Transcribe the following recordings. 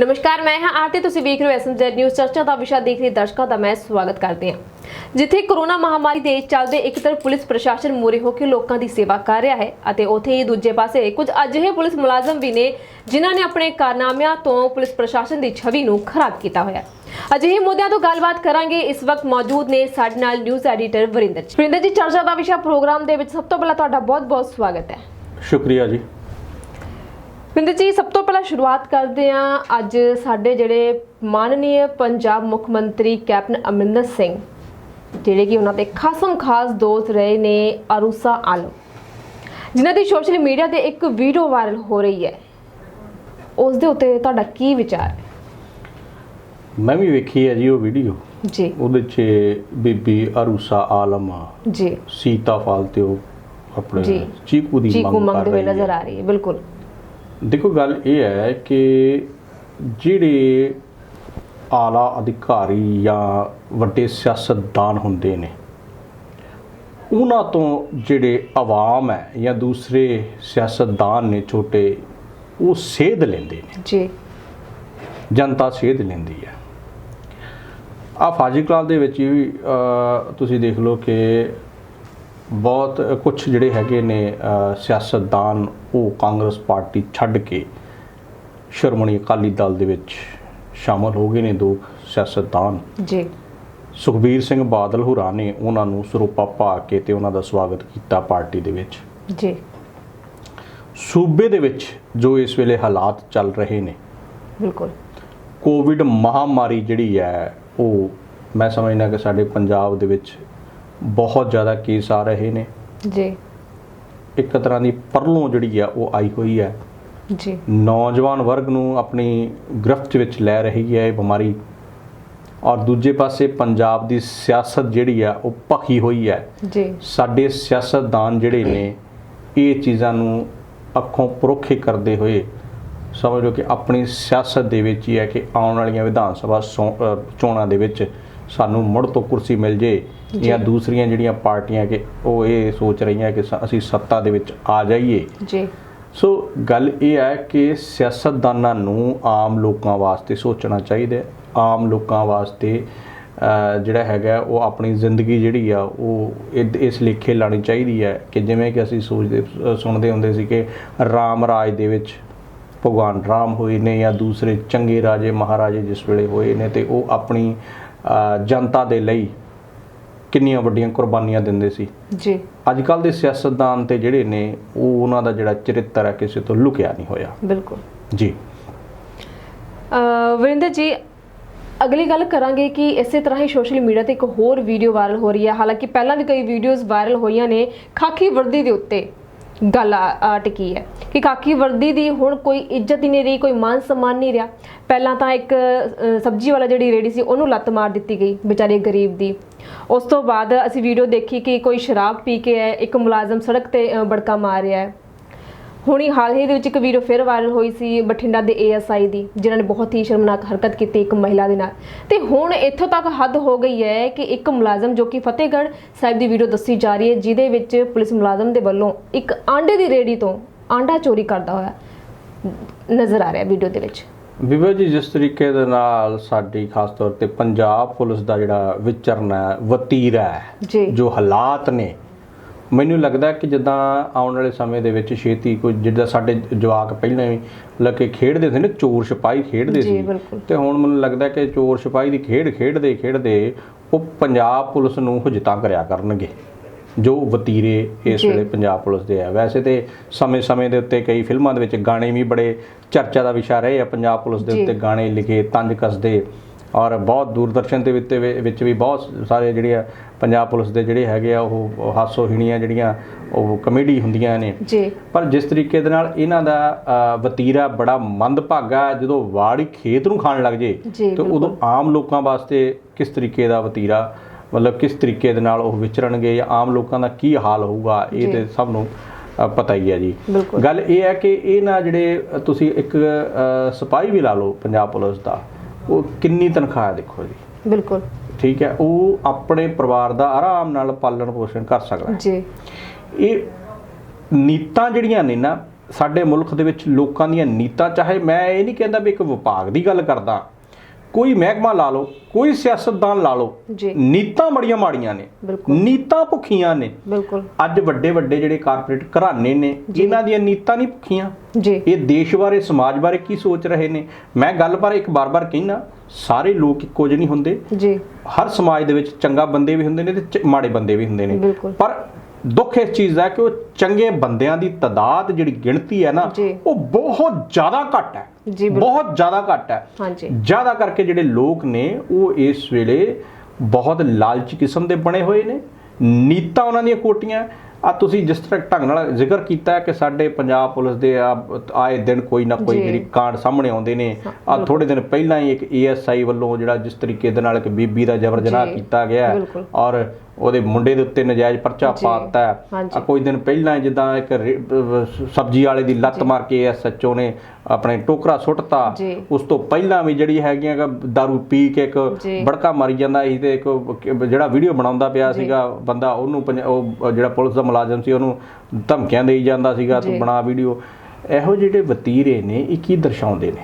ਨਮਸਕਾਰ, ਮੈਂ ਹਾਂ ਆਰਤੀ। ਤੁਸੀਂ ਵੇਖ ਰਹੇ ਹੋ ਐਸਐਮਜ਼ੈਡ ਨਿਊਜ਼। ਚਰਚਾ ਦਾ ਵਿਸ਼ਾ ਦੇਖ ਰਹੇ ਦਰਸ਼ਕਾਂ ਦਾ ਮੈਂ ਸਵਾਗਤ ਕਰਦੀ ਹਾਂ। ਜਿੱਥੇ ਕਰੋਨਾ ਮਹਾਮਾਰੀ ਦੇ ਚੱਲਦੇ ਇੱਕ ਤਰਫ ਪੁਲਿਸ ਪ੍ਰਸ਼ਾਸਨ ਮੂਰੇ ਹੋ ਕੇ ਲੋਕਾਂ ਦੀ ਸੇਵਾ ਕਰ ਰਿਹਾ ਹੈ ਅਤੇ ਉੱਥੇ ਹੀ ਦੂਜੇ ਪਾਸੇ ਕੁਝ ਅਜਿਹੇ ਪੁਲਿਸ ਮੁਲਾਜ਼ਮ ਵੀ ਨੇ ਜਿਨ੍ਹਾਂ ਨੇ ਆਪਣੇ ਕਾਰਨਾਮਿਆਂ ਤੋਂ ਪੁਲਿਸ ਪ੍ਰਸ਼ਾਸਨ ਦੀ ਛਵੀ ਨੂੰ ਖਰਾਬ ਕੀਤਾ ਹੋਇਆ ਹੈ। ਅਜਿਹੇ ਮੁੱਦਿਆਂ ਤੋਂ ਗੱਲਬਾਤ ਕਰਾਂਗੇ। ਇਸ ਵਕਤ ਮੌਜੂਦ ਨੇ ਸਾਡੇ ਨਾਲ ਨਿਊਜ਼ ਐਡੀਟਰ ਵਰਿੰਦਰ ਜੀ। ਵਰਿੰਦਰ ਜੀ, ਚਰਚਾ ਦਾ ਵਿਸ਼ਾ ਪ੍ਰੋਗਰਾਮ ਦੇ ਵਿੱਚ ਸਭ ਤੋਂ ਪਹਿਲਾਂ ਤੁਹਾਡਾ ਬਹੁਤ-ਬਹੁਤ ਸਵਾਗਤ ਹੈ। ਸ਼ੁਕਰੀਆ ਜੀ। ਬਿੰਦਰ ਜੀ ਸਭ ਤੋਂ ਪਹਿਲਾਂ ਸ਼ੁਰੂਆਤ ਕਰਦੇ ਹਾਂ ਅੱਜ ਸਾਡੇ ਜਿਹੜੇ ਮਾਨਨੀय ਪੰਜਾਬ ਮੁੱਖ ਮੰਤਰੀ ਕੈਪਟਨ ਅਮਰਿੰਦਰ ਸਿੰਘ ਜਿਹੜੇ ਕਿ ਉਹਨਾਂ ਦੇ ਖਾਸਮ ਖਾਸ ਦੋਸਤ ਰਹੇ ਨੇ ਅਰੂਸਾ ਆਲਮ ਜਿਨ੍ਹਾਂ ਦੀ ਸੋਸ਼ਲ ਮੀਡੀਆ ਤੇ ਇੱਕ ਵੀਡੀਓ ਵਾਇਰਲ ਹੋ ਰਹੀ ਹੈ। ਉਸ ਦੇ ਉੱਤੇ ਤੁਹਾਡਾ ਕੀ ਵਿਚਾਰ ਹੈ? ਮੈਂ ਵੀ ਵੇਖੀ ਹੈ ਜੀ ਉਹ ਵੀਡੀਓ। ਜੀ। ਉਹਦੇ 'ਚ ਬੀਬੀ ਅਰੂਸਾ ਆਲਮ ਜੀ। ਸੀਤਾ ਫਾਲ ਤੇ ਉਹ। ਆਪਣੇ ਚੀਕੂ ਦੀ ਮੰਗ ਕਰ ਮੰਗਦੇ ਹੋਏ ਰਹੀ ਨਜ਼ਰ ਆ ਰਹੀ ਹੈ ਬਿਲਕੁਲ। ਦੇਖੋ ਗੱਲ ਇਹ ਹੈ ਕਿ ਜਿਹੜੇ ਆਲਾ ਅਧਿਕਾਰੀ ਜਾਂ ਵੱਡੇ ਸਿਆਸਤਦਾਨ ਹੁੰਦੇ ਨੇ ਉਹਨਾਂ ਤੋਂ ਜਿਹੜੇ ਆਵਾਮ ਹੈ ਜਾਂ ਦੂਸਰੇ ਸਿਆਸਤਦਾਨ ਨੇ ਛੋਟੇ ਉਹ ਸੇਧ ਲੈਂਦੇ ਨੇ। ਜੀ। ਜਨਤਾ ਸੇਧ ਲੈਂਦੀ ਹੈ। ਆ ਫਾਜ਼ਿਲਕਾ ਦੇ ਵਿੱਚ ਵੀ ਤੁਸੀਂ ਦੇਖ ਲਓ ਕਿ ਬਹੁਤ ਕੁਝ ਜਿਹੜੇ ਹੈਗੇ ਨੇ ਸਿਆਸਤਦਾਨ ਉਹ ਕਾਂਗਰਸ ਪਾਰਟੀ ਛੱਡ ਕੇ ਸ਼੍ਰੋਮਣੀ ਅਕਾਲੀ ਦਲ ਦੇ ਵਿੱਚ ਸ਼ਾਮਲ ਹੋ ਗਏ ਨੇ ਦੋ ਸਿਆਸਤਦਾਨ। ਜੀ। ਸੁਖਬੀਰ ਸਿੰਘ ਬਾਦਲ ਹੋਰਾਂ ਨੇ ਉਹਨਾਂ ਨੂੰ ਸਰੂਪਾ ਪਾ ਕੇ ਤੇ ਉਹਨਾਂ ਦਾ ਸਵਾਗਤ ਕੀਤਾ ਪਾਰਟੀ ਦੇ ਵਿੱਚ। ਜੀ। ਸੂਬੇ ਦੇ ਵਿੱਚ ਜੋ ਇਸ ਵੇਲੇ ਹਾਲਾਤ ਚੱਲ ਰਹੇ ਨੇ। ਬਿਲਕੁਲ। ਕੋਵਿਡ ਮਹਾਮਾਰੀ ਜਿਹੜੀ ਹੈ ਉਹ ਮੈਂ ਸਮਝਦਾ ਕਿ ਸਾਡੇ ਪੰਜਾਬ ਦੇ ਵਿੱਚ ਬਹੁਤ ਜ਼ਿਆਦਾ ਕੇਸ ਆ ਰਹੇ ਨੇ। ਜੀ। ਇੱਕ ਤਰ੍ਹਾਂ ਦੀ ਪਰਲੋਂ ਜਿਹੜੀ ਆ ਉਹ ਆਈ ਹੋਈ ਹੈ ਜੀ। ਨੌਜਵਾਨ ਵਰਗ ਨੂੰ ਆਪਣੀ ਗ੍ਰਿਫਤ ਵਿੱਚ ਲੈ ਰਹੀ ਹੈ ਇਹ ਬਿਮਾਰੀ। ਔਰ ਦੂਜੇ ਪਾਸੇ ਪੰਜਾਬ ਦੀ ਸਿਆਸਤ ਜਿਹੜੀ ਆ ਉਹ ਭਖੀ ਹੋਈ ਹੈ ਜੀ। ਸਾਡੇ ਸਿਆਸਤਦਾਨ ਜਿਹੜੇ ਨੇ ਇਹ ਚੀਜ਼ਾਂ ਨੂੰ ਅੱਖੋਂ ਪਰੋਖੇ ਕਰਦੇ ਹੋਏ ਸਮਝ ਲਓ ਕਿ ਆਪਣੀ ਸਿਆਸਤ ਦੇ ਵਿੱਚ ਹੀ ਹੈ ਕਿ ਆਉਣ ਵਾਲੀਆਂ ਵਿਧਾਨ ਸਭਾ ਚੋਣਾਂ ਦੇ ਵਿੱਚ ਸਾਨੂੰ ਮੁੜ ਤੋਂ ਕੁਰਸੀ ਮਿਲ ਜੇ ਜੀ। ਦੂਸਰੀਆਂ ਜਿਹੜੀਆਂ ਪਾਰਟੀਆਂ ਕਿ ਉਹ ਇਹ ਸੋਚ ਰਹੀਆਂ ਕਿ ਅਸੀਂ ਸੱਤਾ ਦੇ ਵਿੱਚ ਆ ਜਾਈਏ। ਜੀ। ਸੋ ਗੱਲ ਇਹ ਹੈ ਕਿ ਸਿਆਸਤਦਾਨਾਂ ਨੂੰ ਆਮ ਲੋਕਾਂ ਵਾਸਤੇ ਸੋਚਣਾ ਚਾਹੀਦਾ ਹੈ। ਆਮ ਲੋਕਾਂ ਵਾਸਤੇ ਜਿਹੜਾ ਹੈਗਾ ਉਹ ਆਪਣੀ ਜ਼ਿੰਦਗੀ ਜਿਹੜੀ ਆ ਉਹ ਇਸ ਲੇਖੇ ਲਾਣੀ ਚਾਹੀਦੀ ਹੈ ਕਿ ਜਿਵੇਂ ਕਿ ਅਸੀਂ ਸੋਚਦੇ ਸੁਣਦੇ ਹੁੰਦੇ ਸੀ ਕਿ ਰਾਮ ਰਾਜ ਦੇ ਵਿੱਚ ਭਗਵਾਨ ਰਾਮ ਹੋਏ ਨੇ ਜਾਂ ਦੂਸਰੇ ਚੰਗੇ ਰਾਜੇ ਮਹਾਰਾਜੇ ਜਿਸ ਵੇਲੇ ਹੋਏ ਨੇ ਤੇ ਉਹ ਆਪਣੀ ਜਨਤਾ ਦੇ ਲਈ ਕਿੰਨੀਆਂ ਵੱਡੀਆਂ ਕੁਰਬਾਨੀਆਂ ਦਿੰਦੇ ਸੀ। ਜੀ। ਅੱਜ ਕੱਲ ਦੇ ਸਿਆਸਤਦਾਨ ਤੇ ਜਿਹੜੇ ਨੇ ਉਹ ਉਹਨਾਂ ਦਾ ਜਿਹੜਾ ਚਰਿੱਤਰ ਹੈ ਕਿਸੇ ਤੋਂ ਲੁਕਿਆ ਨਹੀਂ ਹੋਇਆ। ਬਿਲਕੁਲ। ਜੀ। ਅਹ ਵਰਿੰਦਰ ਜੀ ਅਗਲੀ ਗੱਲ ਕਰਾਂਗੇ ਕਿ ਇਸੇ ਤਰ੍ਹਾਂ ਹੀ ਸੋਸ਼ਲ ਮੀਡੀਆ ਤੇ ਇੱਕ ਹੋਰ ਵੀਡੀਓ ਵਾਇਰਲ ਹੋ ਰਹੀ ਹੈ। ਹਾਲਾਂਕਿ ਪਹਿਲਾਂ ਵੀ ਕਈ ਵੀਡੀਓਜ਼ ਵਾਇਰਲ ਹੋਈਆਂ ਨੇ ਖਾਕੀ ਵਰਦੀ ਦੇ ਉੱਤੇ। ਗੱਲ ਆ ਟਿਕੀ ਹੈ? ਕਿ ਕਾਕੀ ਵਰਦੀ ਦੀ ਹੁਣ ਕੋਈ ਇੱਜ਼ਤ ਹੀ ਨਹੀਂ ਰਹੀ, ਕੋਈ ਮਾਨ ਸਨਮਾਨ ਨਹੀਂ ਰਿਹਾ। ਪਹਿਲਾਂ ਤਾਂ ਇੱਕ ਸਬਜ਼ੀ ਵਾਲਾ ਜਿਹੜੀ ਰੇੜੀ ਸੀ, ਉਹਨੂੰ ਲੱਤ ਮਾਰ ਦਿੱਤੀ ਗਈ ਵਿਚਾਰੇ ਗਰੀਬ ਦੀ। ਉਸ ਤੋਂ ਬਾਅਦ ਅਸੀਂ ਵੀਡੀਓ ਦੇਖੀ ਕਿ ਕੋਈ ਸ਼ਰਾਬ ਪੀ ਕੇ ਹੈ ਇੱਕ ਮੁਲਾਜ਼ਮ ਸੜਕ ਤੇ ਬੜਕਾ ਮਾਰ ਰਿਹਾ ਹੈ। ਹੁਣੀ ਹਾਲ ਹੀ ਦੇ ਵਿੱਚ ਇੱਕ ਵੀਡੀਓ ਫਿਰ ਵਾਇਰਲ ਹੋਈ ਸੀ ਬਠਿੰਡਾ ਦੇ ਏਐਸਆਈ ਦੀ ਜਿਨ੍ਹਾਂ ਨੇ ਬਹੁਤ ਹੀ ਸ਼ਰਮਨਾਕ ਹਰਕਤ ਕੀਤੀ ਇੱਕ ਮਹਿਲਾ ਦੇ ਨਾਲ। ਤੇ ਹੁਣ ਇੱਥੋਂ ਤੱਕ ਹੱਦ ਹੋ ਗਈ ਹੈ ਕਿ ਇੱਕ ਮੁਲਾਜ਼ਮ ਜੋ ਕਿ ਫਤਿਹਗੜ੍ਹ ਸਾਹਿਬ ਦੀ ਵੀਡੀਓ ਦੱਸੀ ਜਾ ਰਹੀ ਹੈ ਜਿਹਦੇ ਵਿੱਚ ਪੁਲਿਸ ਮੁਲਾਜ਼ਮ ਦੇ ਵੱਲੋਂ ਇੱਕ ਆਂਡੇ ਦੀ ਰੇੜੀ ਤੋਂ ਆਂਡਾ ਚੋਰੀ ਕਰਦਾ ਹੋਇਆ ਨਜ਼ਰ ਆ ਰਿਹਾ ਵੀਡੀਓ ਦੇ ਵਿੱਚ। ਵਿਭਾ ਜੀ ਜਿਸ ਤਰੀਕੇ ਦੇ ਨਾਲ ਸਾਡੀ ਖਾਸ ਤੌਰ ਤੇ ਪੰਜਾਬ ਪੁਲਿਸ ਦਾ ਜਿਹੜਾ ਵਿਚਰਨਾ ਵਤੀਰਾ ਜੋ ਹਾਲਾਤ ਨੇ ਮੈਨੂੰ ਲੱਗਦਾ ਕਿ ਜਿੱਦਾਂ ਆਉਣ ਵਾਲੇ ਸਮੇਂ ਦੇ ਵਿੱਚ ਛੇਤੀ ਕੋਈ ਜਿੱਦਾਂ ਸਾਡੇ ਜਵਾਕ ਪਹਿਲਾਂ ਹੀ ਲੱਗੇ ਖੇਡਦੇ ਸੀ ਨਾ ਚੋਰ ਛਪਾਈ ਖੇਡਦੇ ਸੀ। ਤੇ ਹੁਣ ਮੈਨੂੰ ਲੱਗਦਾ ਕਿ ਚੋਰ ਛਪਾਈ ਦੀ ਖੇਡ ਖੇਡਦੇ ਖੇਡਦੇ ਉਹ ਪੰਜਾਬ ਪੁਲਿਸ ਨੂੰ ਹੁਜਤਾਂ ਕਰਿਆ ਕਰਨਗੇ ਜੋ ਵਤੀਰੇ ਇਸ। ਵੇਲੇ ਪੰਜਾਬ ਪੁਲਿਸ ਦੇ ਆ ਵੈਸੇ ਤੇ ਸਮੇਂ-ਸਮੇਂ ਦੇ ਉੱਤੇ ਕਈ ਫਿਲਮਾਂ ਦੇ ਵਿੱਚ ਗਾਣੇ ਵੀ ਬੜੇ ਚਰਚਾ ਦਾ ਵਿਸ਼ਾ ਰਹੇ ਆ ਪੰਜਾਬ ਪੁਲਿਸ ਦੇ। ਉੱਤੇ ਗਾਣੇ ਲਿਖੇ ਤੰਜ ਕੱਸਦੇ ਔਰ ਬਹੁਤ ਦੂਰਦਰਸ਼ਨ ਦੇ ਵਿੱਚ ਵਿੱਚ ਵੀ ਬਹੁਤ ਸਾਰੇ ਜਿਹੜੇ ਆ ਪੰਜਾਬ ਪੁਲਿਸ ਦੇ ਜਿਹੜੇ ਹੈਗੇ ਆ ਉਹ ਹਾਸੋਹੀਣੀਆਂ ਜਿਹੜੀਆਂ ਉਹ ਕਮੇਡੀ ਹੁੰਦੀਆਂ ਨੇ ਜੀ ਪਰ ਜਿਸ ਤਰੀਕੇ ਦੇ ਨਾਲ ਇਹਨਾਂ ਦਾ ਵਤੀਰਾ ਬੜਾ ਮੰਦਭਾਗਾ ਜਦੋਂ ਵਾੜੀ ਖੇਤ ਨੂੰ ਖਾਣ ਲੱਗ ਜੇ ਤੇ ਉਦੋਂ। ਆਮ ਲੋਕਾਂ ਵਾਸਤੇ ਕਿਸ ਤਰੀਕੇ ਦਾ ਵਤੀਰਾ ਮਤਲਬ ਕਿਸ ਤਰੀਕੇ ਦੇ ਨਾਲ ਉਹ ਵਿਚਰਨਗੇ ਜਾਂ ਆਮ ਲੋਕਾਂ ਦਾ ਕੀ ਹਾਲ ਹੋਊਗਾ ਇਹ। ਤੇ ਸਭ ਨੂੰ ਪਤਾ ਹੀ ਹੈ ਜੀ। ਗੱਲ ਇਹ ਹੈ ਕਿ ਇਹ ਨਾ ਜਿਹੜੇ ਤੁਸੀਂ ਇੱਕ ਸਿਪਾਹੀ ਵੀ ਲਾ ਲਓ ਪੰਜਾਬ ਪੁਲਿਸ ਦਾ ਉਹ ਕਿੰਨੀ ਤਨਖਾਹ ਹੈ ਦੇਖੋ ਜੀ ਬਿਲਕੁਲ ਠੀਕ ਹੈ ਉਹ ਆਪਣੇ ਪਰਿਵਾਰ ਦਾ ਆਰਾਮ ਨਾਲ ਪਾਲਣ ਪੋਸ਼ਣ ਕਰ ਸਕਦਾ ਹੈ। ਜੀ। ਇਹ ਨੀਤਾਂ ਜਿਹੜੀਆਂ ਨੇ ਨਾ ਸਾਡੇ ਮੁਲਕ ਦੇ ਵਿੱਚ ਲੋਕਾਂ ਦੀਆਂ ਨੀਤਾਂ ਚਾਹੇ ਮੈਂ ਇਹ ਨਹੀਂ ਕਹਿੰਦਾ ਵੀ ਇੱਕ ਵਿਭਾਗ ਦੀ ਗੱਲ ਕਰਦਾ ਕੋਈ ਮਹਿਕਮਾ ਲਾ ਲਓ ਕੋਈ ਸਿਆਸਤਦਾਨ ਲਾ ਲਓ ਨੀਤਾਂ ਬੜੀਆਂ ਮਾੜੀਆਂ ਨੇ ਨੀਤਾਂ ਭੁੱਖੀਆਂ ਨੇ। ਬਿਲਕੁਲ। ਅੱਜ ਵੱਡੇ ਵੱਡੇ ਜਿਹੜੇ ਕਾਰਪੋਰੇਟ ਘਰਾਣੇ ਨੇ ਇਹਨਾਂ ਦੀਆਂ ਨੀਤਾਂ ਨਹੀਂ ਭੁੱਖੀਆਂ। ਜੀ। ਇਹ ਦੇਸ਼ ਬਾਰੇ ਸਮਾਜ ਬਾਰੇ ਕੀ ਸੋਚ ਰਹੇ ਨੇ? ਮੈਂ ਗੱਲ ਪਰ ਇੱਕ ਬਾਰ-ਬਾਰ ਕਹਿਣਾ ਸਾਰੇ ਲੋਕ ਇੱਕੋ ਜਿਹੇ ਨਹੀਂ ਹੁੰਦੇ। ਜੀ। ਹਰ ਸਮਾਜ ਦੇ ਵਿੱਚ ਚੰਗਾ ਬੰਦੇ ਵੀ ਹੁੰਦੇ ਨੇ ਤੇ ਮਾੜੇ ਬੰਦੇ ਵੀ ਹੁੰਦੇ ਨੇ। ਬਿਲਕੁਲ। ਪਰ ਦੁੱਖ ਇਸ ਚੀਜ਼ ਦਾ ਕਿ ਉਹ ਚੰਗੇ ਬੰਦਿਆਂ ਦੀ ਤਾਦਾਦ ਜਿਹੜੀ ਗਿਣਤੀ ਹੈ ਨਾ। ਉਹ ਬਹੁਤ ਜ਼ਿਆਦਾ ਘੱਟ ਹੈ ਜੀ। ਬਹੁਤ ਜ਼ਿਆਦਾ ਘੱਟ ਹੈ ਹਾਂਜੀ ਜ਼ਿਆਦਾ ਕਰਕੇ ਜਿਹੜੇ ਲੋਕ ਨੇ ਉਹ ਇਸ ਵੇਲੇ ਬਹੁਤ ਲਾਲਚੀ ਕਿਸਮ ਦੇ ਬਣੇ ਹੋਏ ਨੇ ਨੀਤਾਂ ਉਹਨਾਂ ਦੀਆਂ ਕੋਟੀਆਂ ਆ ਤੁਸੀਂ ਜਿਸ ਤਰ੍ਹਾਂ ਢੰਗ ਨਾਲ ਜ਼ਿਕਰ ਕੀਤਾ ਕਿ ਸਾਡੇ ਪੰਜਾਬ ਪੁਲਿਸ ਦੇ ਆਏ ਦਿਨ ਕੋਈ ਨਾ ਕੋਈ। ਜਿਹੜੀ ਕਾਂਡ ਸਾਹਮਣੇ ਆਉਂਦੇ ਨੇ ਆ ਥੋੜੇ ਦਿਨ ਪਹਿਲਾਂ ਹੀ ਇੱਕ ਏਐਸਆਈ ਵੱਲੋਂ ਜਿਹੜਾ ਜਿਸ ਤਰੀਕੇ ਦੇ ਨਾਲ ਇੱਕ ਬੀਬੀ ਦਾ ਜਬਰ ਜਨਾਹ ਕੀਤਾ ਗਿਆ। ਔਰ ਉਹਦੇ ਮੁੰਡੇ ਦੇ ਉੱਤੇ ਨਜਾਇਜ਼ ਪਰਚਾ ਪਾਤਾ। ਆ ਕੋਈ ਦਿਨ ਪਹਿਲਾਂ ਜਿੱਦਾਂ ਇੱਕ ਸਬਜ਼ੀ ਵਾਲੇ ਦੀ ਲੱਤ ਮਾਰ ਕੇ ਐਸਐਚਓ ਨੇ ਆਪਣੇ ਟੋਕਰਾ ਸੁੱਟਤਾ। ਉਸ ਤੋਂ ਪਹਿਲਾਂ ਵੀ ਜਿਹੜੀ ਹੈਗੀਆਂ दारू ਪੀ ਕੇ ਇੱਕ। ਬੜਕਾ ਮਾਰੀ ਜਾਂਦਾ ਸੀ ਤੇ ਇੱਕ ਜਿਹੜਾ ਵੀਡੀਓ ਬਣਾਉਂਦਾ ਪਿਆ। ਸੀਗਾ ਬੰਦਾ ਉਹਨੂੰ ਉਹ ਜਿਹੜਾ ਪੁਲਿਸ ਦਾ ਮੁਲਾਜ਼ਮ ਸੀ ਉਹਨੂੰ ਧਮਕੀਆਂ ਦੇਈ ਜਾਂਦਾ ਸੀਗਾ ਤੂੰ। ਬਣਾ ਵੀਡੀਓ ਇਹੋ ਜਿਹੜੇ ਵਤੀਰੇ ਨੇ ਇਹ ਕੀ ਦਰਸਾਉਂਦੇ ਨੇ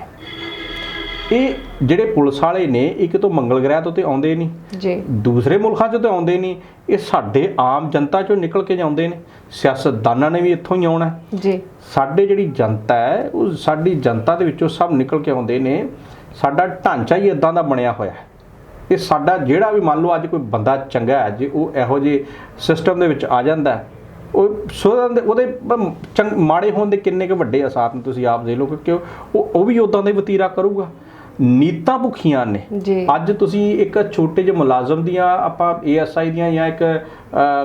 ਇਹ ਜਿਹੜੇ ਪੁਲਿਸ ਵਾਲੇ ਨੇ ਇੱਕ ਤੋਂ ਮੰਗਲ ਗ੍ਰਹਿ ਤੋਂ ਤੇ ਆਉਂਦੇ ਨਹੀਂ। ਜੀ। ਦੂਸਰੇ ਮੁਲਕਾਂ 'ਚ ਤਾਂ ਆਉਂਦੇ ਨਹੀਂ। ਇਹ ਸਾਡੇ ਆਮ ਜਨਤਾ 'ਚੋਂ ਨਿਕਲ ਕੇ ਜਾਂਦੇ ਨੇ। ਸਿਆਸਤਦਾਨਾਂ ਨੇ ਵੀ ਇੱਥੋਂ ਹੀ ਆਉਣਾ। ਜੀ। ਸਾਡੇ ਜਿਹੜੀ ਜਨਤਾ ਹੈ ਉਹ ਸਾਡੀ ਜਨਤਾ ਦੇ ਵਿੱਚੋਂ ਸਭ ਨਿਕਲ ਕੇ ਆਉਂਦੇ ਨੇ। ਸਾਡਾ ਢਾਂਚਾ ਹੀ ਇਦਾਂ ਦਾ ਬਣਿਆ ਹੋਇਆ ਹੈ। ਇਹ ਸਾਡਾ ਜਿਹੜਾ ਵੀ ਮੰਨ ਲਓ ਅੱਜ ਕੋਈ ਬੰਦਾ ਚੰਗਾ ਹੈ ਜੇ ਉਹ ਇਹੋ ਜਿਹੇ ਸਿਸਟਮ ਦੇ ਵਿੱਚ ਆ ਜਾਂਦਾ ਉਹ ਸੋਧਣ ਦੇ ਉਹਦੇ ਮਾੜੇ ਹੋਣ ਦੇ ਕਿੰਨੇ ਕੁ ਵੱਡੇ ਅਸਾਰ ਨੇ ਤੁਸੀਂ ਆਪ ਦੇਖ ਲਓ ਕਿ ਉਹ ਉਹ ਵੀ ਉਦਾਂ ਦਾ ਹੀ ਵਤੀਰਾ ਕਰੂਗਾ। ਨੀਤਾਂ ਭੁੱਖੀਆਂ ਨੇ। ਅੱਜ ਤੁਸੀਂ ਇੱਕ ਛੋਟੇ ਜਿਹੇ ਮੁਲਾਜ਼ਮ ਦੀਆਂ ਆਪਾਂ ਏਐਸਆਈ ਦੀਆਂ ਜਾਂ ਇੱਕ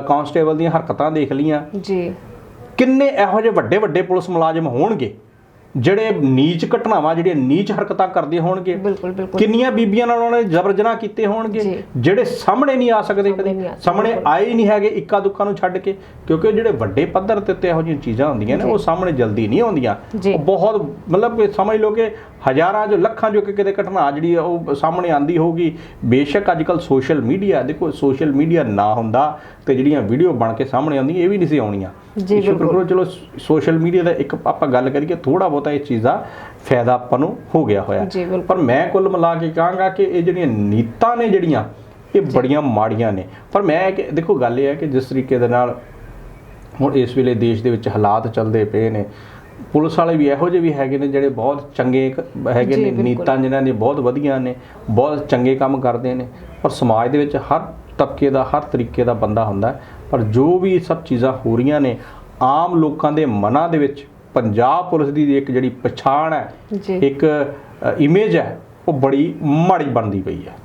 ਕਾਂਸਟੇਬਲ ਦੀਆਂ ਹਰਕਤਾਂ ਦੇਖ ਲੀਆਂ ਜੀ। ਕਿੰਨੇ ਇਹੋ ਜਿਹੇ ਵੱਡੇ ਵੱਡੇ ਪੁਲਿਸ ਮੁਲਾਜ਼ਮ ਹੋਣਗੇ ਜਿਹੜੇ ਨੀਚ ਘਟਨਾਵਾਂ ਜਿਹੜੀਆਂ ਨੀਚ ਹਰਕਤਾਂ ਕਰਦੇ ਹੋਣਗੇ? ਬਿਲਕੁਲ ਬਿਲਕੁਲ। ਕਿੰਨੀਆਂ ਬੀਬੀਆਂ ਨਾਲ ਉਹਨਾਂ ਨੇ ਜ਼ਬਰ ਜਨਾਹ ਕੀਤੇ ਹੋਣਗੇ। ਜਿਹੜੇ ਸਾਹਮਣੇ ਨਹੀਂ ਆ ਸਕਦੇ ਕਦੇ। ਸਾਹਮਣੇ। ਆਏ ਹੀ ਨਹੀਂ ਹੈਗੇ ਇੱਕਾ ਦੁੱਕਾ ਨੂੰ ਛੱਡ ਕੇ ਕਿਉਂਕਿ ਜਿਹੜੇ ਵੱਡੇ ਪੱਧਰ ਤੇ ਉੱਤੇ ਇਹੋ ਜਿਹੀਆਂ ਚੀਜ਼ਾਂ ਹੁੰਦੀਆਂ ਨੇ। ਉਹ ਸਾਹਮਣੇ ਜਲਦੀ ਨਹੀਂ ਆਉਂਦੀਆਂ। ਬਹੁਤ ਮਤਲਬ ਸਮਝ ਲਓ ਕਿ ਹਜ਼ਾਰਾਂ ਜੋ ਲੱਖਾਂ ਜੋ ਕਿਤੇ ਘਟਨਾ ਜਿਹੜੀ ਆ ਉਹ ਸਾਹਮਣੇ ਆਂਦੀ ਹੋਊਗੀ। ਬੇਸ਼ੱਕ ਅੱਜ ਕੱਲ ਸੋਸ਼ਲ ਮੀਡੀਆ ਦੇਖੋ ਸੋਸ਼ਲ ਮੀਡੀਆ ਨਾ ਹੁੰਦਾ ਤੇ ਜਿਹੜੀਆਂ ਵੀਡੀਓ ਬਣ ਕੇ ਸਾਹਮਣੇ ਆਉਂਦੀਆਂ ਇਹ ਵੀ ਨਹੀਂ ਸੀ ਆਉਣੀਆਂ। ਜੀ, ਸ਼ੁਕਰ। ਕਰੋ ਚਲੋ ਸੋਸ਼ਲ ਮੀਡੀਆ ਦਾ ਇੱਕ ਆਪਾਂ ਗੱਲ ਕਰੀਏ ਥੋੜਾ ਬਹੁਤਾ ਇਹ ਚੀਜ਼ ਦਾ ਫਾਇਦਾ ਆਪਾਂ ਨੂੰ ਹੋ ਗਿਆ ਹੋਇਆ। ਪਰ ਮੈਂ ਕੁੱਲ ਮਿਲਾ ਕੇ ਕਹਾਂਗਾ ਕਿ ਇਹ ਜਿਹੜੀਆਂ ਨੀਤਾਂ ਨੇ ਜਿਹੜੀਆਂ ਇਹ ਬੜੀਆਂ ਮਾੜੀਆਂ ਨੇ। ਪਰ ਮੈਂ ਦੇਖੋ ਗੱਲ ਇਹ ਹੈ ਕਿ ਜਿਸ ਤਰੀਕੇ ਦੇ ਨਾਲ ਹੁਣ ਇਸ ਵੇਲੇ ਦੇਸ਼ ਦੇ ਵਿੱਚ ਹਾਲਾਤ ਚੱਲਦੇ ਪਏ ਨੇ ਪੁਲਿਸ ਵਾਲੇ ਵੀ ਇਹੋ ਜਿਹੇ ਵੀ ਹੈਗੇ ਨੇ ਜਿਹੜੇ ਬਹੁਤ ਚੰਗੇ ਹੈਗੇ ਨੇ ਬਿਲਕੁਲ। ਨੀਤਾਂ ਜਿਨ੍ਹਾਂ ਦੀ ਬਹੁਤ ਵਧੀਆ ਨੇ ਬਹੁਤ ਚੰਗੇ ਕੰਮ ਕਰਦੇ ਨੇ ਪਰ ਸਮਾਜ ਦੇ ਵਿੱਚ ਹਰ ਤਬਕੇ ਦਾ ਹਰ ਤਰੀਕੇ ਦਾ ਬੰਦਾ ਹੁੰਦਾ। ਪਰ ਜੋ ਵੀ ਸਭ ਚੀਜ਼ਾਂ ਹੋ ਰਹੀਆਂ ਨੇ ਆਮ ਲੋਕਾਂ ਦੇ ਮਨਾਂ ਦੇ ਵਿੱਚ ਪੰਜਾਬ ਪੁਲਿਸ ਦੀ ਇੱਕ ਜਿਹੜੀ ਪਛਾਣ ਹੈ ਇੱਕ ਇਮੇਜ ਹੈ ਉਹ ਬੜੀ ਮਾੜੀ ਬਣਦੀ ਪਈ ਹੈ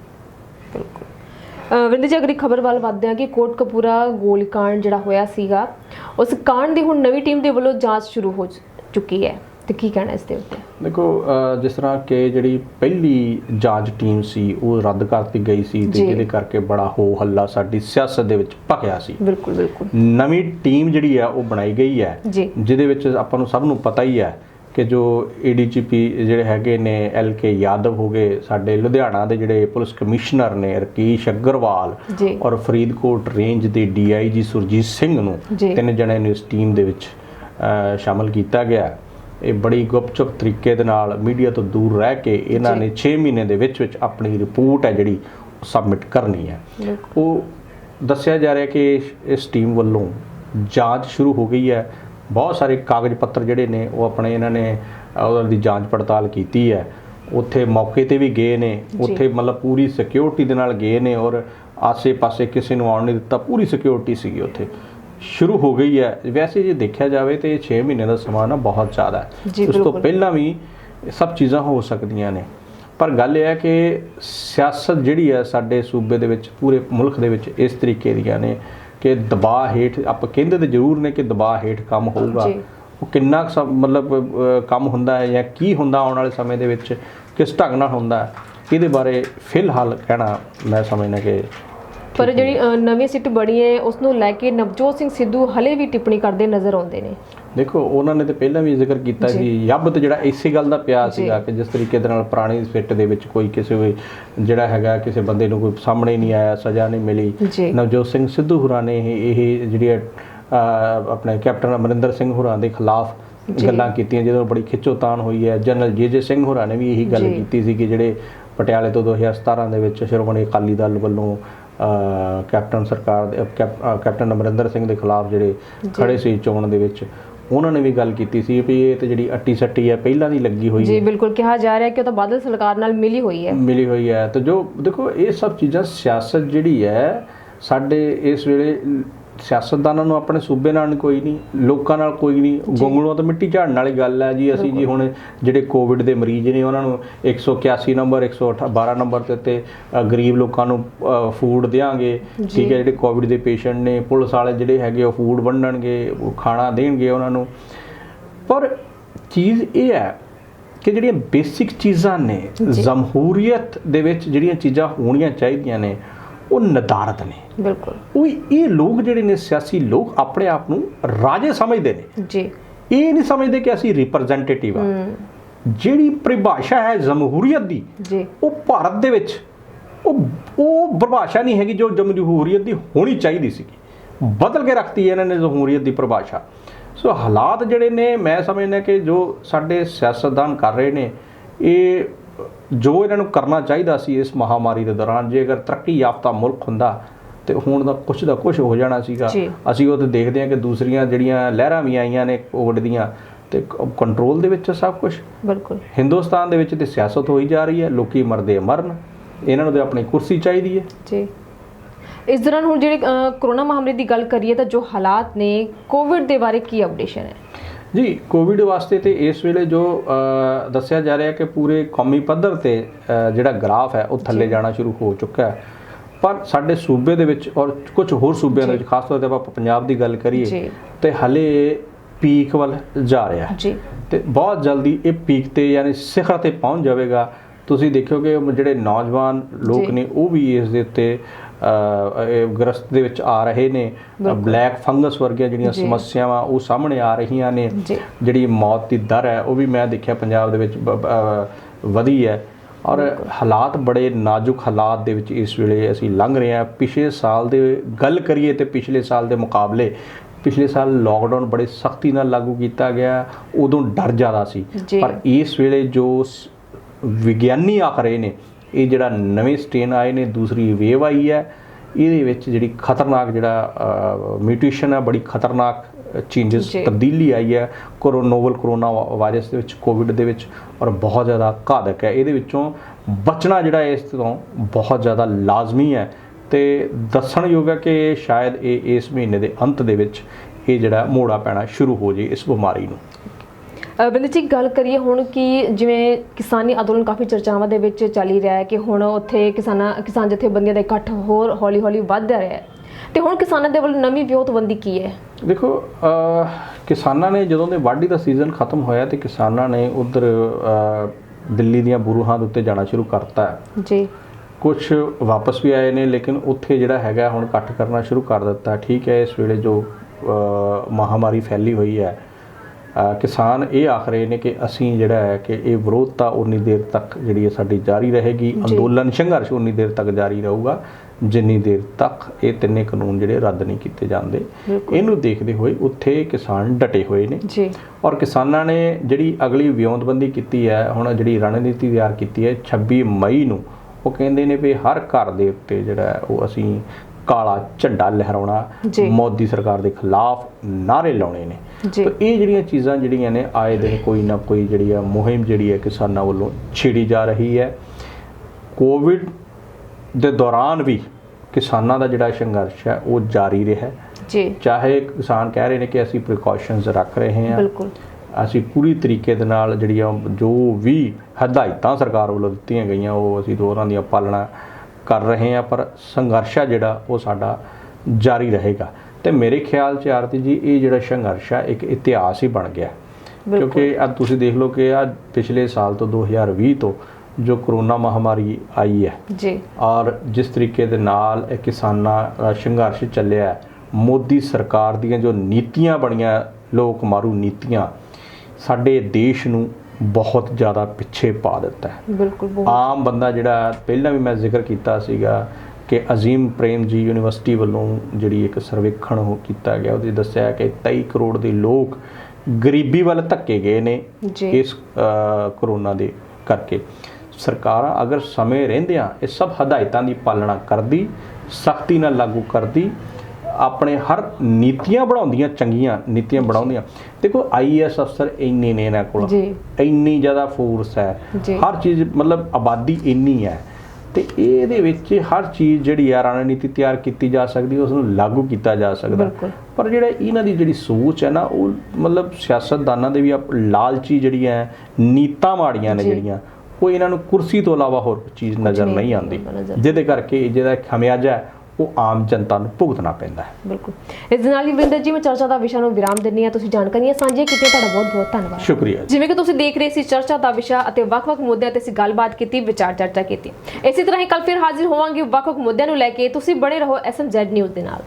ਵਰਿੰਦਰ ਜੀ ਅਗਲੀ ਖਬਰ ਵੱਲ ਵਧਦੇ ਹਾਂ ਕਿ ਕੋਟਕਪੂਰਾ ਗੋਲੀकांड ਜਿਹੜਾ ਹੋਇਆ ਸੀਗਾ ਉਸ ਕਾਂਡ ਦੀ ਹੁਣ ਨਵੀਂ ਟੀਮ ਦੇ ਵੱਲੋਂ ਜਾਂਚ ਸ਼ੁਰੂ ਹੋ ਚੁੱਕੀ ਹੈ ਤੇ ਕੀ ਕਹਿਣਾ ਇਸ ਦੇ ਉੱਤੇ? ਦੇਖੋ ਜਿਸ ਤਰ੍ਹਾਂ ਕਿ ਜਿਹੜੀ ਪਹਿਲੀ ਜਾਂਚ ਟੀਮ ਸੀ ਉਹ ਰੱਦ ਕਰਤੀ ਗਈ ਸੀ ਤੇ। ਜਿਹਦੇ ਕਰਕੇ ਬੜਾ ਹੋ ਹੱਲਾ ਸਾਡੀ ਸਿਆਸਤ ਦੇ ਵਿੱਚ ਭਖਿਆ ਸੀ। ਬਿਲਕੁਲ ਬਿਲਕੁਲ। ਨਵੀਂ ਟੀਮ ਜਿਹੜੀ ਆ ਉਹ ਬਣਾਈ ਗਈ ਹੈ ਜਿਹਦੇ ਵਿੱਚ ਆਪਾਂ ਨੂੰ ਸਭ ਨੂੰ ਪਤਾ ਹੀ ਹੈ ਕਿ ਜੋ ਏਡੀਜੀਪੀ ਜਿਹੜੇ ਹੈਗੇ ਨੇ ਐਲ ਕੇ ਯਾਦਵ ਹੋ ਗਏ ਸਾਡੇ ਲੁਧਿਆਣਾ ਦੇ ਜਿਹੜੇ ਪੁਲਿਸ ਕਮਿਸ਼ਨਰ ਨੇ ਰਕੀਸ਼ ਅਗਰਵਾਲ ਔਰ ਫਰੀਦਕੋਟ ਰੇਂਜ ਦੇ ਡੀਆਈਜੀ ਸੁਰਜੀਤ ਸਿੰਘ ਨੂੰ। ਤਿੰਨ ਜਣਿਆਂ ਨੂੰ ਇਸ ਟੀਮ ਦੇ ਵਿੱਚ ਸ਼ਾਮਲ ਕੀਤਾ ਗਿਆ। ਇਹ ਬੜੀ ਗੁਪਚੁਪ ਤਰੀਕੇ ਦੇ ਨਾਲ ਮੀਡੀਆ ਤੋਂ ਦੂਰ ਰਹਿ ਕੇ ਇਹਨਾਂ। ਨੇ 6 ਮਹੀਨੇ ਦੇ ਵਿੱਚ ਵਿੱਚ ਆਪਣੀ ਰਿਪੋਰਟ ਹੈ ਜਿਹੜੀ ਸਬਮਿਟ ਕਰਨੀ ਹੈ। ਉਹ ਦੱਸਿਆ ਜਾ ਰਿਹਾ ਕਿ ਇਸ- ਟੀਮ ਵੱਲੋਂ ਜਾਂਚ ਸ਼ੁਰੂ ਹੋ ਗਈ ਹੈ। ਬਹੁਤ ਸਾਰੇ ਕਾਗਜ਼ ਪੱਤਰ ਜਿਹੜੇ ਨੇ ਉਹ ਆਪਣੇ ਇਹਨਾਂ ਨੇ ਉਹਨਾਂ ਦੀ ਜਾਂਚ ਪੜਤਾਲ ਕੀਤੀ ਹੈ। ਉੱਥੇ ਮੌਕੇ ਤੇ ਵੀ ਗਏ ਨੇ। ਉੱਥੇ ਮਤਲਬ ਪੂਰੀ ਸਿਕਿਉਰਿਟੀ ਦੇ ਨਾਲ ਗਏ ਨੇ ਔਰ ਆਸੇ-ਪਾਸੇ ਕਿਸੇ ਨੂੰ ਆਉਣ ਨਹੀਂ ਦਿੱਤਾ। ਪੂਰੀ ਸਿਕਿਉਰਿਟੀ ਸੀਗੀ ਉੱਥੇ। ਸ਼ੁਰੂ ਹੋ ਗਈ ਹੈ ਵੈਸੇ ਜੇ ਦੇਖਿਆ ਜਾਵੇ ਤੇ 6 ਮਹੀਨੇ ਦਾ ਸਮਾਂ ਨਾ ਬਹੁਤ ਜ਼ਿਆਦਾ ਹੈ ਉਸ ਤੋਂ। ਪਹਿਲਾਂ ਵੀ ਸਭ ਚੀਜ਼ਾਂ ਹੋ ਸਕਦੀਆਂ ਨੇ ਪਰ ਗੱਲ ਇਹ ਹੈ ਕਿ ਸਿਆਸਤ ਜਿਹੜੀ ਹੈ ਸਾਡੇ ਸੂਬੇ ਦੇ ਵਿੱਚ ਪੂਰੇ ਮੁਲਕ ਦੇ ਵਿੱਚ ਇਸ ਤਰੀਕੇ ਦੀਆਂ ਨੇ ਕਿ ਦਬਾਅ ਹੇਠ ਆਪਾਂ ਕਹਿੰਦੇ ਤੇ ਜ਼ਰੂਰ ਨੇ ਕਿ ਦਬਾਅ ਹੇਠ ਕੰਮ ਹੋਊਗਾ। ਉਹ ਕਿੰਨਾ ਕੁ ਮਤਲਬ ਕੰਮ ਹੁੰਦਾ ਹੈ ਜਾਂ ਕੀ ਹੁੰਦਾ ਆਉਣ ਵਾਲੇ ਸਮੇਂ ਦੇ ਵਿੱਚ ਕਿਸ ਢੰਗ ਨਾਲ ਹੁੰਦਾ ਹੈ ਇਹਦੇ ਬਾਰੇ ਫਿਲਹਾਲ ਕਹਿਣਾ ਮੈਂ ਸਮਝਦਾ ਕਿ ਪਰ ਜਿਹੜੀ ਨਵੀਂ ਸਿੱਟ ਬਣੀ ਹੈ ਉਸ ਨੂੰ ਲੈ ਕੇ ਨਵਜੋਤ ਸਿੰਘ ਸਿੱਧੂ ਹਲੇ ਵੀ ਟਿੱਪਣੀ ਕਰਦੇ ਨਜ਼ਰ ਆਉਂਦੇ ਨੇ ਦੇਖੋ ਉਹਨਾਂ ਨੇ ਤੇ ਪਹਿਲਾਂ ਵੀ ਜ਼ਿਕਰ ਕੀਤਾ। ਸੀ ਯੱਬ ਤੇ ਜਿਹੜਾ ਇਸੇ ਗੱਲ ਦਾ ਪਿਆ। ਸੀਗਾ ਕਿ ਜਿਸ ਤਰੀਕੇ ਦੇ ਨਾਲ ਪੁਰਾਣੀ ਫਿੱਟ ਦੇ ਵਿੱਚ ਕੋਈ ਕਿਸੇ ਵੀ ਜਿਹੜਾ ਹੈਗਾ ਕਿਸੇ ਬੰਦੇ ਨੂੰ ਕੋਈ ਸਾਹਮਣੇ ਨਹੀਂ ਆਇਆ ਸਜ਼ਾ ਨਹੀਂ ਮਿਲੀ। ਨਵਜੋਤ ਸਿੰਘ ਸਿੱਧੂ ਹੁਰਾਂ ਨੇ ਇਹ ਜਿਹੜੀ ਆਪਣੇ ਕੈਪਟਨ ਅਮਰਿੰਦਰ ਸਿੰਘ ਹੁਰਾਂ ਦੇ ਖਿਲਾਫ। ਗੱਲਾਂ ਕੀਤੀਆਂ ਜਦੋਂ ਬੜੀ ਖਿੱਚੋਤਾਣ ਹੋਈ ਹੈ ਜਨਰਲ ਜੇ ਜੇ ਸਿੰਘ ਹੋਰਾਂ ਨੇ ਵੀ ਇਹੀ ਗੱਲ। ਕੀਤੀ ਸੀ ਕਿ ਜਿਹੜੇ ਪਟਿਆਲੇ ਤੋਂ 2017 ਦੇ ਵਿੱਚ ਸ਼੍ਰੋਮਣੀ ਅਕਾਲੀ ਦਲ ਵੱਲੋਂ ਕੈਪਟਨ ਸਰਕਾਰ ਦੇ ਕੈਪਟਨ ਅਮਰਿੰਦਰ ਸਿੰਘ ਦੇ ਖਿਲਾਫ ਜਿਹੜੇ ਖੜੇ ਸੀ ਚੋਣ ਦੇ ਵਿੱਚ ਉਹਨਾਂ ਨੇ ਵੀ ਗੱਲ ਕੀਤੀ ਸੀ ਵੀ ਇਹ ਤੇ ਜਿਹੜੀ ਅੱਟੀ ਸੱਟੀ ਹੈ ਪਹਿਲਾਂ ਦੀ ਲੱਗੀ ਹੋਈ ਜੀ ਹੈ। ਬਿਲਕੁਲ ਕਿਹਾ ਜਾ ਰਿਹਾ ਕਿ ਉਹ ਤਾਂ ਬਾਦਲ ਸਰਕਾਰ ਨਾਲ ਮਿਲੀ ਹੋਈ ਹੈ। ਮਿਲੀ ਹੋਈ ਹੈ। ਤੇ ਜੋ ਦੇਖੋ ਇਹ ਸਭ ਚੀਜ਼ਾਂ ਸਿਆਸਤ ਜਿਹੜੀ ਹੈ ਸਾਡੇ ਇਸ ਵੇਲੇ ਸਿਆਸਤਦਾਨਾਂ ਨੂੰ ਆਪਣੇ ਸੂਬੇ ਨਾਲ ਕੋਈ ਨਹੀਂ ਲੋਕਾਂ ਨਾਲ ਕੋਈ ਨਹੀਂ ਗੋਂਗਲੋਂ ਤਾਂ ਮਿੱਟੀ ਝਾੜਨ ਵਾਲੀ ਗੱਲ ਹੈ ਜੀ ਅਸੀਂ ਜੀ ਹੁਣ ਜਿਹੜੇ ਕੋਵਿਡ ਦੇ ਮਰੀਜ਼ ਨੇ ਉਹਨਾਂ ਨੂੰ 181 ਨੰਬਰ 112 ਨੰਬਰ ਤੇ ਤੇ ਗਰੀਬ ਲੋਕਾਂ ਨੂੰ ਫੂਡ ਦੇਾਂਗੇ ਠੀਕ ਹੈ ਜਿਹੜੇ ਕੋਵਿਡ ਦੇ ਪੇਸ਼ੈਂਟ ਨੇ ਪੁਲਿਸ ਵਾਲੇ ਜਿਹੜੇ ਹੈਗੇ ਉਹ ਫੂਡ ਵੰਡਣਗੇ ਉਹ ਖਾਣਾ ਦੇਣਗੇ ਉਹਨਾਂ ਨੂੰ। ਪਰ ਚੀਜ਼ ਇਹ ਹੈ ਕਿ ਜਿਹੜੀਆਂ ਬੇਸਿਕ ਚੀਜ਼ਾਂ ਨੇ ਜਮਹੂਰੀਅਤ ਦੇ ਵਿੱਚ ਜਿਹੜੀਆਂ ਚੀਜ਼ਾਂ ਹੋਣੀਆਂ ਚਾਹੀਦੀਆਂ ਨੇ ਉਹ ਨਦਾਰਤ ਨੇ। ਬਿਲਕੁਲ। ਉਹ ਇਹ ਲੋਕ ਜਿਹੜੇ ਨੇ ਸਿਆਸੀ ਲੋਕ ਆਪਣੇ ਆਪ ਨੂੰ ਰਾਜੇ ਸਮਝਦੇ ਨੇ। ਜੀ। ਇਹ ਨਹੀਂ ਸਮਝਦੇ ਕਿ ਅਸੀਂ ਰਿਪਰੈਜ਼ੈਂਟੇਟਿਵ ਆ। ਜਿਹੜੀ ਪਰਿਭਾਸ਼ਾ ਹੈ ਜਮਹੂਰੀਅਤ ਦੀ ਜੀ। ਉਹ ਭਾਰਤ ਦੇ ਵਿੱਚ ਉਹ ਉਹ ਪਰਿਭਾਸ਼ਾ ਨਹੀਂ ਹੈਗੀ ਜੋ ਜਮਹੂਰੀਅਤ ਦੀ ਹੋਣੀ ਚਾਹੀਦੀ ਸੀਗੀ ਬਦਲ ਕੇ ਰੱਖਤੀ ਹੈ ਇਹਨਾਂ ਨੇ ਜਮਹੂਰੀਅਤ ਦੀ ਪਰਿਭਾਸ਼ਾ। ਸੋ ਹਾਲਾਤ ਜਿਹੜੇ ਨੇ ਮੈਂ ਸਮਝਦਾ ਕਿ ਜੋ ਸਾਡੇ ਸਿਆਸਤਦਾਨ ਕਰ ਰਹੇ ਨੇ ਇਹ ਜੋ ਇਹਨਾਂ ਨੂੰ ਕਰਨਾ ਚਾਹੀਦਾ ਸੀ ਇਸ ਮਹਾਮਾਰੀ ਦੇ ਦੌਰਾਨ ਜੇ ਅਗਰ ਤਰੱਕੀ ਯਾਫਤਾ ਮੁਲਕ ਹੁੰਦਾ ਤੇ ਹੁਣ ਦਾ ਕੁਛ ਦਾ ਕੁਛ ਹੋ ਜਾਣਾ ਸੀਗਾ। ਅਸੀਂ ਉਹ ਤੇ ਦੇਖਦੇ ਹਾਂ ਕਿ ਦੂਸਰੀਆਂ ਜਿਹੜੀਆਂ ਲਹਿਰਾਂ ਵੀ ਆਈਆਂ ਨੇ ਕੋਵਿਡ ਦੀਆਂ ਤੇ ਕੰਟਰੋਲ ਦੇ ਵਿੱਚ ਸਭ ਕੁਝ ਬਿਲਕੁਲ। ਹਿੰਦੁਸਤਾਨ ਦੇ ਵਿੱਚ ਤੇ ਸਿਆਸਤ ਹੋਈ ਜਾ ਰਹੀ ਹੈ ਲੋਕੀ ਮਰਦੇ ਮਰਨ। ਇਹਨਾਂ ਨੂੰ ਤੇ ਆਪਣੀ ਕੁਰਸੀ ਚਾਹੀਦੀ ਹੈ। ਜੀ। ਇਸ ਦੌਰਾਨ ਹੁਣ ਜਿਹੜੇ ਕਰੋਨਾ ਮਹਾਮਾਰੀ ਦੀ ਗੱਲ ਕਰੀਏ ਤਾਂ ਜੋ ਹਾਲਾਤ ਨੇ ਕੋਵਿਡ ਦੇ ਬਾਰੇ ਕੀ ਅਪਡੇਸ਼ਨ ਹੈ? ਜੀ ਕੋਵਿਡ ਵਾਸਤੇ ਤੇ ਇਸ ਵੇਲੇ ਜੋ ਦੱਸਿਆ ਜਾ ਰਿਹਾ ਕਿ ਪੂਰੇ ਕੌਮੀ ਪੱਧਰ ਤੇ ਜਿਹੜਾ ਗ੍ਰਾਫ ਹੈ ਉਹ ਥੱਲੇ ਜਾਣਾ ਸ਼ੁਰੂ ਹੋ ਚੁੱਕਾ ਹੈ। ਪਰ ਸਾਡੇ ਸੂਬੇ ਦੇ ਵਿੱਚ ਔਰ ਕੁਝ ਹੋਰ ਸੂਬਿਆਂ ਦੇ ਵਿੱਚ ਖਾਸ ਤੌਰ ਤੇ ਆਪਾਂ ਪੰਜਾਬ ਦੀ ਗੱਲ ਕਰੀਏ। ਤੇ ਹਲੇ ਪੀਕ ਵੱਲ ਜਾ ਰਿਹਾ ਹੈ। ਜੀ। ਤੇ ਬਹੁਤ ਜਲਦੀ ਇਹ ਪੀਕ ਤੇ ਯਾਨੀ ਸਿਖਰ ਤੇ ਪਹੁੰਚ ਜਾਵੇਗਾ। ਤੁਸੀਂ ਦੇਖੋਗੇ ਜਿਹੜੇ ਨੌਜਵਾਨ ਲੋਕ। ਨੇ ਉਹ ਵੀ ਇਸ ਦੇ ਉੱਤੇ ਗ੍ਰਸਤ ਦੇ ਵਿੱਚ ਆ ਰਹੇ ਨੇ। ਬਲੈਕ ਫੰਗਸ ਵਰਗੀਆਂ ਜਿਹੜੀਆਂ। ਸਮੱਸਿਆਵਾਂ ਉਹ ਸਾਹਮਣੇ ਆ ਰਹੀਆਂ ਨੇ। ਜਿਹੜੀ ਮੌਤ ਦੀ ਦਰ ਹੈ ਉਹ ਵੀ ਮੈਂ ਦੇਖਿਆ ਪੰਜਾਬ ਦੇ ਵਿੱਚ ਵਧੀ ਹੈ। ਔਰ ਹਾਲਾਤ ਬੜੇ ਨਾਜ਼ੁਕ ਹਾਲਾਤ ਦੇ ਵਿੱਚ ਇਸ ਵੇਲੇ ਅਸੀਂ ਲੰਘ ਰਹੇ ਹਾਂ। ਪਿਛਲੇ ਸਾਲ ਦੇ ਗੱਲ ਕਰੀਏ ਤੇ ਪਿਛਲੇ ਸਾਲ ਦੇ ਮੁਕਾਬਲੇ ਪਿਛਲੇ ਸਾਲ ਲੋਕਡਾਊਨ ਬੜੇ ਸਖਤੀ ਨਾਲ ਲਾਗੂ ਕੀਤਾ ਗਿਆ ਉਦੋਂ ਡਰ ਜ਼ਿਆਦਾ ਸੀ। ਪਰ ਇਸ ਵੇਲੇ ਜੋ ਵਿਗਿਆਨੀ ਆਖ ਰਹੇ ਨੇ ਇਹ ਜਿਹੜਾ ਨਵੇਂ ਸਟ੍ਰੇਨ ਆਏ ਨੇ ਦੂਸਰੀ ਵੇਵ ਆਈ ਹੈ ਇਹਦੇ ਵਿੱਚ ਜਿਹੜੀ ਖਤਰਨਾਕ ਜਿਹੜਾ ਮਿਊਟੇਸ਼ਨ ਹੈ ਬੜੀ ਖਤਰਨਾਕ ਚੇਂਜਸ। ਤਬਦੀਲੀ ਆਈ ਹੈ ਕੋਰੋ ਨੋਵਲ ਕਰੋਨਾ ਵਾਇਰਸ ਦੇ ਵਿੱਚ ਕੋਵਿਡ ਦੇ ਵਿੱਚ ਔਰ ਬਹੁਤ ਜ਼ਿਆਦਾ ਘਾਤਕ ਹੈ ਇਹਦੇ ਵਿੱਚੋਂ ਬਚਣਾ ਜਿਹੜਾ ਇਸ ਤੋਂ ਬਹੁਤ ਜ਼ਿਆਦਾ ਲਾਜ਼ਮੀ ਹੈ ਤੇ ਦੱਸਣਯੋਗ ਹੈ ਕਿ ਸ਼ਾਇਦ ਇਹ ਇਸ ਮਹੀਨੇ ਦੇ ਅੰਤ ਦੇ ਵਿੱਚ ਇਹ ਜਿਹੜਾ ਮੋੜਾ ਪੈਣਾ ਸ਼ੁਰੂ ਹੋ ਜੇ ਇਸ ਬਿਮਾਰੀ ਨੂੰ ਅ, ਬਿੰਦਰ ਜੀ ਗੱਲ ਕਰੀਏ ਹੁਣ ਕਿ ਜਿਵੇਂ ਕਿਸਾਨੀ ਅੰਦੋਲਨ ਕਾਫੀ ਚਰਚਾਵਾਂ ਦੇ ਵਿੱਚ ਚੱਲ ਰਿਹਾ ਹੈ ਕਿ ਹੁਣ ਉੱਥੇ ਕਿਸਾਨਾਂ ਕਿਸਾਨ ਜਥੇਬੰਦੀਆਂ ਦਾ ਇਕੱਠ ਹੋਰ ਹੌਲੀ-ਹੌਲੀ ਵੱਧ ਰਿਹਾ ਹੈ। ਤੇ ਹੁਣ ਕਿਸਾਨਾਂ ਦੇ ਵੱਲ ਨਵੀਂ ਵਿਉਂਤਬੰਦੀ ਕੀ ਹੈ? ਦੇਖੋ ਕਿਸਾਨਾਂ ਨੇ ਜਦੋਂ ਦੇ ਵਾਢੀ ਦਾ ਸੀਜ਼ਨ ਖਤਮ ਹੋਇਆ ਤੇ ਕਿਸਾਨਾਂ ਨੇ ਉਧਰ ਦਿੱਲੀ ਦੀਆਂ ਬੁਰੂਹਾਂ ਦੇ ਉੱਤੇ ਜਾਣਾ ਸ਼ੁਰੂ ਕਰਤਾ ਜੀ। ਕੁਝ ਵਾਪਸ ਵੀ ਆਏ ਨੇ ਲੇਕਿਨ ਉੱਥੇ ਜਿਹੜਾ ਹੈਗਾ ਹੁਣ ਇਕੱਠ ਕਰਨਾ ਸ਼ੁਰੂ ਕਰ ਦਿੱਤਾ। ਠੀਕ ਹੈ ਇਸ ਵੇਲੇ ਜੋ ਮਹਾਮਾਰੀ ਫੈਲੀ ਹੋਈ ਹੈ ਕਿਸਾਨ ਇਹ ਆਖ ਰਹੇ ਨੇ ਕਿ ਅਸੀਂ ਜਿਹੜਾ ਹੈ ਕਿ ਇਹ ਵਿਰੋਧਤਾ ਉਨੀ ਦੇਰ ਤੱਕ ਜਿਹੜੀ ਹੈ ਸਾਡੀ ਜਾਰੀ ਰਹੇਗੀ। ਅੰਦੋਲਨ ਸੰਘਰਸ਼ ਉਨੀ ਦੇਰ ਤੱਕ ਜਾਰੀ ਰਹੂਗਾ। ਜਿੰਨੀ ਦੇਰ ਤੱਕ ਇਹ ਤਿੰਨੇ ਕਾਨੂੰਨ ਜਿਹੜੇ ਰੱਦ ਨਹੀਂ ਕੀਤੇ ਜਾਂਦੇ। ਇਹਨੂੰ ਦੇਖਦੇ ਹੋਏ ਉੱਥੇ ਕਿਸਾਨ ਡਟੇ ਹੋਏ ਨੇ। ਜੀ। ਔਰ ਕਿਸਾਨਾਂ ਨੇ ਜਿਹੜੀ ਅਗਲੀ ਵਿਉਂਤਬੰਦੀ ਕੀਤੀ ਹੈ ਹੁਣ ਜਿਹੜੀ ਰਣਨੀਤੀ ਤਿਆਰ ਕੀਤੀ ਹੈ 26 ਮਈ ਨੂੰ ਉਹ ਕਹਿੰਦੇ ਨੇ ਵੀ ਹਰ ਘਰ ਦੇ ਉੱਤੇ ਜਿਹੜਾ ਉਹ ਅਸੀਂ ਕਾਲਾ ਝੰਡਾ ਲਹਿਰਾਉਣਾ। ਮੋਦੀ ਸਰਕਾਰ ਦੇ ਖਿਲਾਫ ਨਾਰੇ ਲਾਉਣੇ ਨੇ। ਜੀ। ਤਾਂ ਇਹ ਜਿਹੜੀਆਂ ਚੀਜ਼ਾਂ ਜਿਹੜੀਆਂ ਨੇ ਆਏ ਦਿਨ ਕੋਈ ਨਾ ਕੋਈ ਜਿਹੜੀ ਆ ਮੁਹਿੰਮ ਜਿਹੜੀ ਹੈ ਕਿਸਾਨਾਂ ਵੱਲੋਂ ਛੇੜੀ ਜਾ ਰਹੀ ਹੈ। ਕੋਵਿਡ ਦੇ ਦੌਰਾਨ ਵੀ ਕਿਸਾਨਾਂ ਦਾ ਜਿਹੜਾ ਸੰਘਰਸ਼ ਹੈ ਉਹ ਜਾਰੀ ਰਿਹਾ ਜੀ। ਚਾਹੇ ਕਿਸਾਨ ਕਹਿ ਰਹੇ ਨੇ ਕਿ ਅਸੀਂ ਪ੍ਰੀਕਾਸ਼ਨਸ ਰੱਖ ਰਹੇ ਹਾਂ। ਬਿਲਕੁਲ। ਅਸੀਂ ਪੂਰੀ ਤਰੀਕੇ ਦੇ ਨਾਲ ਜਿਹੜੀਆਂ ਜੋ ਵੀ ਹਦਾਇਤਾਂ ਸਰਕਾਰ ਵੱਲੋਂ ਦਿੱਤੀਆਂ ਗਈਆਂ ਉਹ ਅਸੀਂ ਦੋਨਾਂ ਦੀਆਂ ਪਾਲਣਾ ਕਰ ਰਹੇ ਹਾਂ ਪਰ ਸੰਘਰਸ਼ ਜਿਹੜਾ ਉਹ ਸਾਡਾ ਜਾਰੀ ਰਹੇਗਾ। ਤੇ ਮੇਰੇ ਖਿਆਲ 'ਚ ਆਰਤੀ ਜੀ ਇਹ ਜਿਹੜਾ ਸੰਘਰਸ਼ ਆ ਇੱਕ ਇਤਿਹਾਸ ਹੀ ਬਣ ਗਿਆ। ਕਿਉਂਕਿ ਅੱਜ ਤੁਸੀਂ ਦੇਖ ਲਓ ਕਿ ਆ ਪਿਛਲੇ ਸਾਲ ਤੋਂ 2020 ਤੋਂ ਜੋ ਕਰੋਨਾ ਮਹਾਮਾਰੀ ਆਈ ਹੈ ਜੀ। ਔਰ ਜਿਸ ਤਰੀਕੇ ਦੇ ਨਾਲ ਇਹ ਕਿਸਾਨਾਂ ਦਾ ਸੰਘਰਸ਼ ਚੱਲਿਆ ਹੈ, ਮੋਦੀ ਸਰਕਾਰ ਦੀਆਂ ਜੋ ਨੀਤੀਆਂ ਬਣੀਆਂ ਲੋਕ ਮਾਰੂ ਨੀਤੀਆਂ ਸਾਡੇ ਦੇਸ਼ ਨੂੰ ਬਹੁਤ ਜ਼ਿਆਦਾ ਪਿੱਛੇ ਪਾ ਦਿੱਤਾ ਹੈ। ਬਿਲਕੁਲ ਆਮ ਬੰਦਾ ਜਿਹੜਾ ਪਹਿਲਾਂ ਵੀ ਮੈਂ ਜ਼ਿਕਰ ਕੀਤਾ ਸੀਗਾ ਕਿ ਅਜ਼ੀਮ ਪ੍ਰੇਮ ਜੀ ਯੂਨੀਵਰਸਿਟੀ ਵੱਲੋਂ ਜਿਹੜੀ ਇੱਕ ਸਰਵੇਖਣ ਉਹ ਕੀਤਾ ਗਿਆ ਉਹਦੇ ਦੱਸਿਆ ਕਿ 23 ਕਰੋੜ ਦੇ ਲੋਕ ਗਰੀਬੀ ਵੱਲ ਧੱਕੇ ਗਏ ਨੇ ਇਸ ਕਰੋਨਾ ਦੇ ਕਰਕੇ। ਸਰਕਾਰਾਂ ਅਗਰ ਸਮੇਂ ਰਹਿੰਦਿਆਂ ਇਹ ਸਭ ਹਦਾਇਤਾਂ ਦੀ ਪਾਲਣਾ ਕਰਦੀ ਸਖਤੀ ਨਾਲ ਲਾਗੂ ਕਰਦੀ ਆਪਣੇ ਹਰ ਨੀਤੀਆਂ ਬਣਾਉਂਦੀਆਂ ਚੰਗੀਆਂ ਨੀਤੀਆਂ ਬਣਾਉਂਦੀਆਂ ਦੇਖੋ ਆਈਐਸ ਅਫਸਰ ਇੰਨੇ ਨੇ ਇਹਨਾਂ ਕੋਲ। ਜੀ। ਇੰਨੀ ਜ਼ਿਆਦਾ ਫੋਰਸ ਹੈ। ਹਰ ਚੀਜ਼ ਮਤਲਬ ਆਬਾਦੀ ਇੰਨੀ ਹੈ। ਤੇ ਇਹਦੇ ਵਿੱਚ ਹਰ ਚੀਜ਼ ਜਿਹੜੀ ਆ ਰਣਨੀਤੀ ਤਿਆਰ ਕੀਤੀ ਜਾ ਸਕਦੀ ਉਸ ਨੂੰ ਲਾਗੂ ਕੀਤਾ ਜਾ ਸਕਦਾ। ਪਰ ਜਿਹੜਾ ਇਹਨਾਂ ਦੀ ਜਿਹੜੀ ਸੋਚ ਹੈ ਨਾ ਉਹ ਮਤਲਬ ਸਿਆਸਤਦਾਨਾਂ ਦੇ ਵੀ ਲਾਲਚੀ ਜਿਹੜੀਆਂ ਹੈ, ਨੀਤਾਂ ਮਾੜੀਆਂ ਨੇ। ਜਿਹੜੀਆਂ ਉਹ ਇਹਨਾਂ ਨੂੰ ਕੁਰਸੀ ਤੋਂ ਇਲਾਵਾ ਹੋਰ ਚੀਜ਼ ਨਜ਼ਰ ਨਹੀਂ ਆਉਂਦੀ। ਜਿਹਦੇ ਕਰਕੇ ਜਿਹੜਾ ਖਮਿਆਜਾ ਹੈ ਉਹ ਆਮ ਜਨਤਾ ਨੂੰ ਭੁਗਤਣਾ ਪੈਂਦਾ ਹੈ। ਬਿਲਕੁਲ। ਇਸ ਦੇ ਨਾਲ ਹੀ ਵਰਿੰਦਰ ਜੀ ਮੈਂ ਚਰਚਾ ਦਾ ਵਿਸ਼ਾ ਨੂੰ ਵਿਰਾਮ ਦਿੰਨੀ ਆ ਤੁਸੀਂ ਜਾਣਕਾਰੀਆਂ ਸਾਂਝੀਆਂ ਕੀਤੀਆਂ ਤੁਹਾਡਾ ਬਹੁਤ ਬਹੁਤ ਧੰਨਵਾਦ। ਸ਼ੁਕਰੀਆ ਜਿਵੇਂ ਕਿ ਤੁਸੀਂ ਦੇਖ ਰਹੇ ਸੀ ਚਰਚਾ ਦਾ ਵਿਸ਼ਾ ਅਤੇ ਵੱਖ-ਵੱਖ ਮੁੱਦਿਆਂ ਤੇ ਅਸੀਂ ਗੱਲਬਾਤ ਕੀਤੀ ਵਿਚਾਰ ਚਰਚਾ ਕੀਤੀ। ਇਸੇ ਤਰ੍ਹਾਂ ਹੀ ਕੱਲ ਫਿਰ ਹਾਜ਼ਰ ਹੋਵਾਂਗੇ ਵੱਖ-ਵੱਖ ਮੁੱਦਿਆਂ ਨੂੰ ਲੈ ਕੇ। ਤੁਸੀਂ ਬਣੇ ਰਹੋ ਐਸਐਮਜ਼ੈਡ ਨਿਊਜ਼ ਦੇ ਨਾਲ।